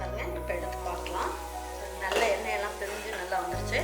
பாருங்க. இப்போ எடுத்து பார்க்கலாம். நல்ல எண்ணெயெல்லாம் பிரிஞ்சு நல்லா வந்துருச்சு.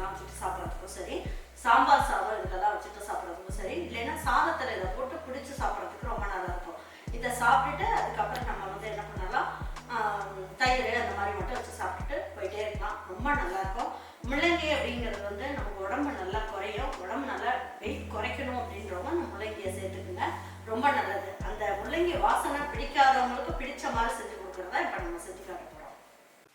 இதெல்லாம் வச்சுட்டு சாப்பிட்றதுக்கும் சரி. சாம்பார் சாதம் இதெல்லாம் வச்சுட்டு சாப்பிட்றதுக்கும் சரி. இல்லைன்னா சாதத்தில் இதை போட்டு பிடிச்சி சாப்பிட்றதுக்கு ரொம்ப நல்லா இருக்கும். இதை சாப்பிட்டுட்டு அதுக்கப்புறம் நம்ம வந்து என்ன பண்ணலாம்? தயிர் அந்த மாதிரி மட்டும் வச்சு சாப்பிட்டுட்டு போயிட்டே இருக்கலாம். ரொம்ப நல்லா இருக்கும். முள்ளங்கி அப்படிங்கிறது வந்து நமக்கு உடம்பு நல்லா குறையும். உடம்பு நல்லா வெயிட் குறைக்கணும் அப்படின்றவங்க அந்த முள்ளங்கியை சேர்த்துக்குங்க. ரொம்ப நல்லது. அந்த முள்ளங்கி வாசனை பிடிக்காதவங்களுக்கு பிடிச்ச மாதிரி செஞ்சு கொடுக்குறதா இப்போ நம்ம செஞ்சு காட்ட போகிறோம்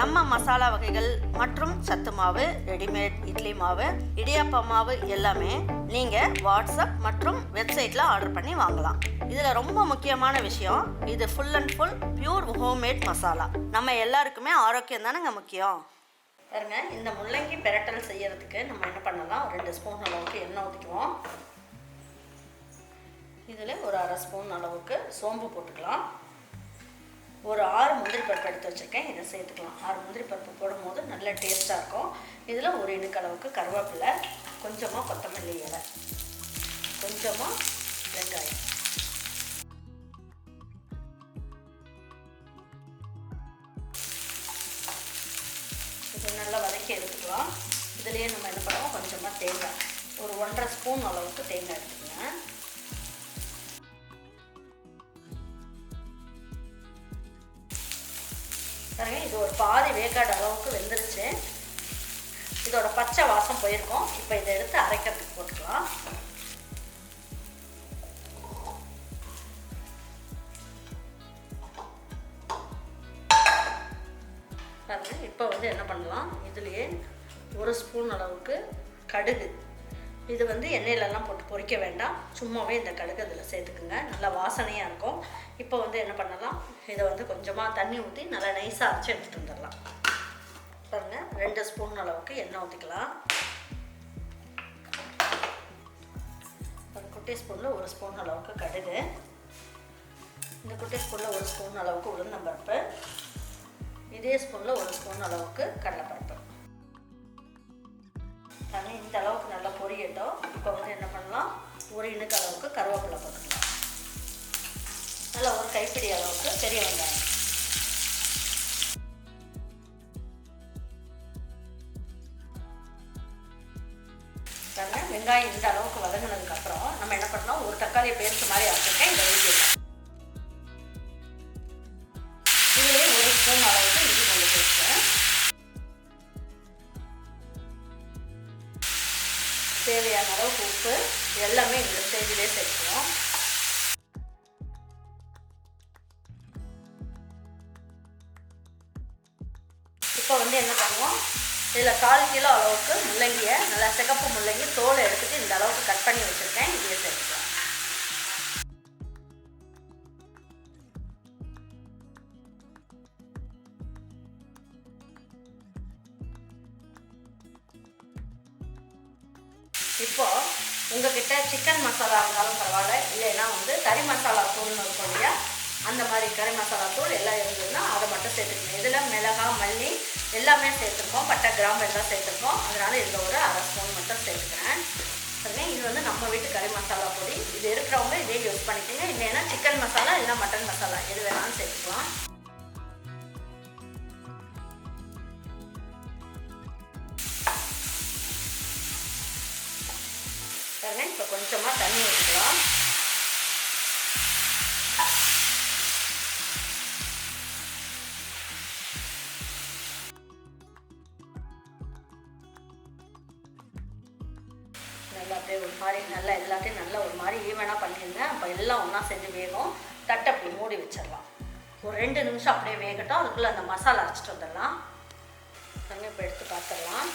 நம்ம மசாலா வகைகள் மற்றும் சத்து மாவு ரெடிமேட் இட்லி மாவு இடியாப்ப மாவு எல்லாமே நீங்கள் வாட்ஸ்அப் மற்றும் வெப்சைட்டில் ஆர்டர் பண்ணி வாங்கலாம். இதில் ரொம்ப முக்கியமான விஷயம் இது full and full pure homemade masala. நம்ம எல்லாருக்குமே ஆரோக்கியம் தானேங்க முக்கியம்? பாருங்க இந்த முள்ளங்கி பெரட்டல் செய்யறதுக்கு நம்ம என்ன பண்ணலாம்? ஒரு ரெண்டு ஸ்பூன் அளவுக்கு எண்ணெய் ஊற்றிக்குவோம் இதில் ஒரு அரை ஸ்பூன் அளவுக்கு சோம்பு போட்டுக்கலாம். ஒரு ஆறு முந்திரி பருப்பு எடுத்து வச்சுருக்கேன். இதை சேர்த்துக்கலாம். ஆறு முந்திரி பருப்பு போடும்போது நல்ல டேஸ்ட்டாக இருக்கும். இதில் ஒரு இணுக்களவுக்கு கருவேப்பிலை கொஞ்சமாக கொத்தமல்லி இலை கொஞ்சமாக வெங்காயம். இது நல்லா வதக்கி எடுத்துக்கலாம். இதுலேயே நம்ம என்ன பண்ணுவோம் கொஞ்சமாக தேங்காய். ஒரு ஒன்றரை ஸ்பூன் அளவுக்கு தேங்காய் எடுத்துக்கலாம். பாருங்க இது ஒரு பாதி வேக்காடு அளவுக்கு வெந்துருச்சு. இதோட பச்சை வாசம் போயிருக்கோம். இப்போ இதை எடுத்து அரைக்கிறதுக்கு போட்டுக்கலாம். இப்போ வந்து என்ன பண்ணலாம்? இதுலேயே ஒரு ஸ்பூன் அளவுக்கு கடுகு. இது வந்து எண்ணெயிலலாம் போட்டு பொரிக்க வேண்டாம். சும்மாவே இந்த கடுகு அதில் சேர்த்துக்குங்க. நல்லா வாசனையாக இருக்கும். இப்போ வந்து என்ன பண்ணலாம்? இதை வந்து கொஞ்சமாக தண்ணி ஊற்றி நல்லா நைஸாக அரைச்சி எடுத்துகிட்டு வந்துடலாம். பாருங்க ரெண்டு ஸ்பூன் அளவுக்கு எண்ணெய் ஊற்றிக்கலாம் ஒரு குட்டி ஸ்பூனில் ஒரு ஸ்பூன் அளவுக்கு கடுகு. இந்த குட்டி ஸ்பூனில் ஒரு ஸ்பூன் அளவுக்கு உளுந்தம்பருப்பு. இதே ஸ்பூனில் ஒரு ஸ்பூன் அளவுக்கு கடலைப்பருப்பு. தண்ணி இந்த அளவுக்கு நல்லா பொரியட்டும். இப்போ வந்து என்ன பண்ணலாம்? ஒரு இணுக்கு அளவுக்கு கருவேப்பிலை போட்டுக்கலாம். கைப்பிடி அளவுக்கு பெரிய வெங்காயம். வெங்காயம் இந்த அளவுக்கு வதங்கினதுக்கு அப்புறம் நம்ம என்ன பண்ணோம் ஒரு தக்காளியை பேஸ்ட் மாதிரி அரைச்சிருக்கேன். இதை ஊற்றிடலாம் வந்து என்ன பண்ணுவோம்? இதில் கால் கிலோ அளவுக்கு முள்ளங்கியை நல்லா சிகப்பு முள்ளங்கி தோலை எடுத்துட்டு இந்த அளவுக்கு கட் பண்ணி வச்சுருக்கேன். இதையே சேர்த்துக்கலாம். இப்போ உங்ககிட்ட சிக்கன் மசாலா இருந்தாலும் பரவாயில்ல இல்லைன்னா வந்து கறி மசாலா தூள்னு இருக்கும் இல்லையா? அந்த மாதிரி கறி மசாலா தூள் எல்லாம் இருந்ததுன்னா அதை மட்டும் சேர்த்துக்கணும். இதில் மிளகா மல்லி எல்லாமே சேர்த்துருக்கோம். பட்டை கிராம்பு எல்லாம் சேர்த்துருக்கோம். அதனால் இதில் ஒரு அரை ஸ்பூன் மட்டும் சேர்த்துக்கிறேன். சரிங்க இது வந்து நம்ம வீட்டு கறி மசாலா பொடி. இது இருக்கிறவங்க இதே யூஸ் பண்ணிக்கோங்க. இல்லைன்னா சிக்கன் மசாலா இல்லைனா மட்டன் மசாலா. எது வேணாலும் சேர்த்துக்கலாம். பாருங்க இப்போ கொஞ்சமாக தண்ணி ஊற்றிக்கலாம் அப்படியே ஒரு மாதிரி நல்லா எல்லாத்தையும் நல்லா ஒரு மாதிரி ஈவனாக பண்ணியிருந்தேன். அப்போ எல்லாம் ஒன்றா செஞ்சு வேகும். தட்டை அப்படி மூடி வச்சிடலாம். ஒரு ரெண்டு நிமிஷம் அப்படியே வேகட்டும். அதுக்குள்ளே அந்த மசாலா அரைச்சிட்டு வந்துடலாம். தண்ணி இப்போ எடுத்து பார்த்துடலாம்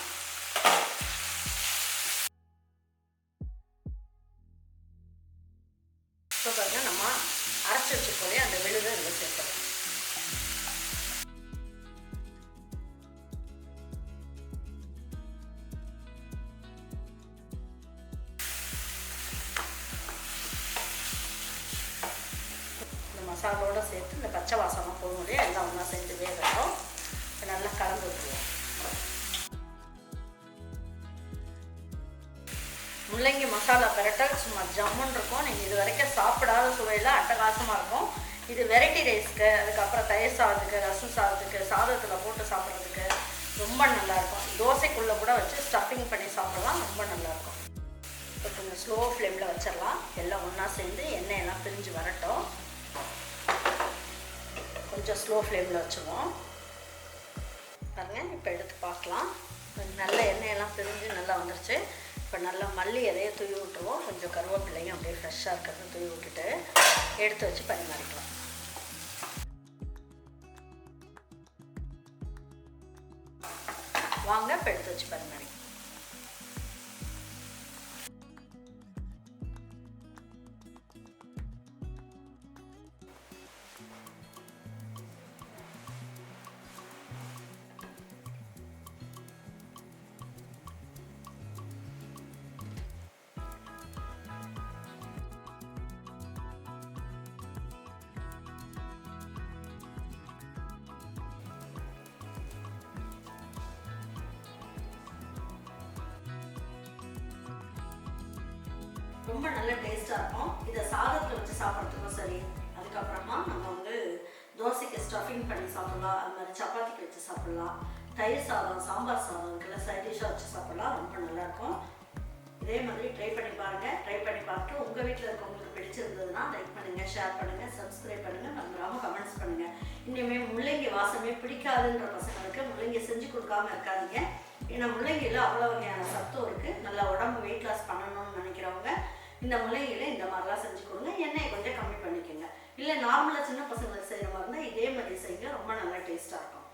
மசாலோட சேர்த்து இந்த பச்சை வாசனம் போகும் இல்லையா எல்லாம் ஒன்றா சேர்த்து வேகட்டும். நல்லா கலந்து விட்டுருவோம். முள்ளங்கி மசாலா பெரட்டல் சும்மா ஜம்முன்னு இருக்கும். நீங்கள் இது வரைக்கும் சாப்பிடாத சுவையில் அட்டகாசமாக இருக்கும். இது வெரைட்டி ரைஸ்க்கு அதுக்கப்புறம் தயிர் சாதத்துக்கு ரசம் சாதத்துக்கு சாதத்தில் போட்டு சாப்பிட்றதுக்கு ரொம்ப நல்லாயிருக்கும் தோசைக்குள்ளே கூட வச்சு ஸ்டஃபிங் பண்ணி சாப்பிடலாம் ரொம்ப நல்லாயிருக்கும் இப்போ கொஞ்சம் ஸ்லோ ஃப்ளேமில் வச்சிடலாம். எல்லாம் ஒன்றா சேர்ந்து எண்ணெயெல்லாம் பிரிஞ்சு வரட்டும். கொஞ்சம் ஸ்லோ ஃப்ளேமில் வச்சுருவோம். பாருங்கள் இப்போ எடுத்து பார்க்கலாம். நல்ல எண்ணெயெல்லாம் பிரிஞ்சு நல்லா வந்துருச்சு. இப்போ நல்லா மல்லி இலையை தூவி விட்டுருவோம். கொஞ்சம் கருவேப்பிலையும் அப்படியே ஃப்ரெஷ்ஷாக இருக்கிறத தூவி விட்டுட்டு எடுத்து வச்சு பரிமாறிக்கலாம். வாங்க இப்போ எடுத்து வச்சு பரிமாறிக்கலாம். ரொம்ப நல்ல டேஸ்ட்டாக இருக்கும். இதை சாதத்தில் வச்சு சாப்பிட்றதுக்கும் சரி அதுக்கப்புறமா நம்ம வந்து தோசைக்கு ஸ்டஃபிங் பண்ணி சாப்பிடலாம். அது மாதிரி சப்பாத்திக்கு வச்சு சாப்பிடலாம். தயிர் சாதம் சாம்பார் சாதம் இதுக்கெல்லாம் சைட் டிஷ்ஷாக வச்சு சாப்பிடலாம். ரொம்ப நல்லாயிருக்கும் இதே மாதிரி ட்ரை பண்ணி பாருங்கள் ட்ரை பண்ணி பார்த்துட்டு உங்கள் வீட்டில் இருக்கவங்களுக்கு பிடிச்சிருந்ததுன்னா லைக் பண்ணுங்கள் ஷேர் பண்ணுங்கள் சப்ஸ்கிரைப் பண்ணுங்கள் மறந்துடாமல் கமெண்ட்ஸ் பண்ணுங்கள் இனிமேல் முள்ளங்கி வாசமே பிடிக்காதுன்ற பசங்களுக்கு முள்ளங்கி செஞ்சு கொடுக்காம இருக்காதீங்க. ஏன்னா முள்ளங்கியில் அவ்வளோ வகையான சத்தும் இருக்குது நல்லா உடம்பு வெயிட் லாஸ் பண்ணணும்னு நினைக்கிறவங்க இந்த முளையில் இந்த மாதிரிலாம் செஞ்சு கொடுங்க. எண்ணெயை கொஞ்சம் கம்மி பண்ணிக்கோங்க. இல்லை நார்மலாக சின்ன பசங்களுக்கு செய்கிற மாதிரி இருந்தால் இதே மாதிரி செய்யுங்க. ரொம்ப நல்லா டேஸ்ட்டாக இருக்கும்.